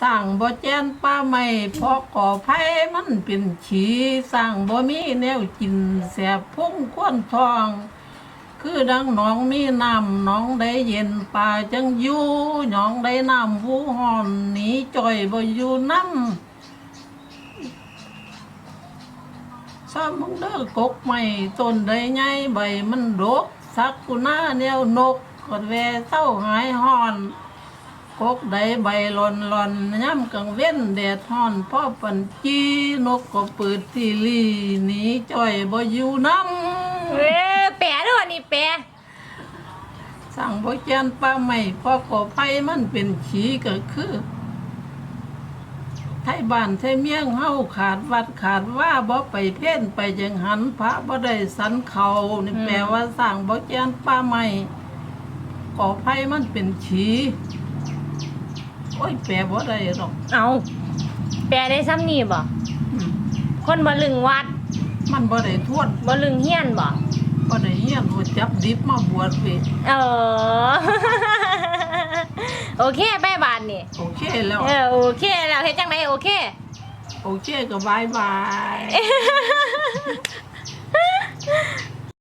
สร้างบ่แจนป้าไม่พราะก่อไผมันเป็นฉีสร้างบ่มีแนวกินแสบพุ่งควนทอง คือดังหนองมีน้ำหนองได้เย็นป่าจังอยู่หนองได้น้ำผู้หอนหนีจ่อยบ่อยู่น้ำซ้ำมึงเด้อกกไม่ต้นได้ไงใบมันดกสักกุน่าแนวนกกดแวเศร้าหายหอน กกได้ใบหลอนหลอนย่ำกังเว้นแดดฮ้อนพ่อปันจีนกก็เปิดทีลีหนีจ่อยบ่อยู่น้ำเอ้ยแปะด้วยนี่แปะสั่งบ่แกนป้าไม่พอก่อไฟมันเป็นขีก็คือไทยบ้านไทยเมียงเฮาขาดวัดขาดว่าบ่ไปเพ่นไปจังหันพระบ่ได้สันเขานี่แปลว่าสั่งบ่แกนป้าไม่ก่อไฟมันเป็นขี โอ้ยแปลบ่ได้หรอกเอาแปะได้ซ้ำนี่บ่อืมคนบ่ลึงวัดมันบ่ได้ทวนบ่ลึงเฮียนบ่บ่ได้เฮียนว่าจับดิบมาบวชเว้ยเออ โอเคไปบ้านนี่โอเคแล้ว เออโอเคแล้วเฮ็ดจังไดโอเค โอเคก็บายบาย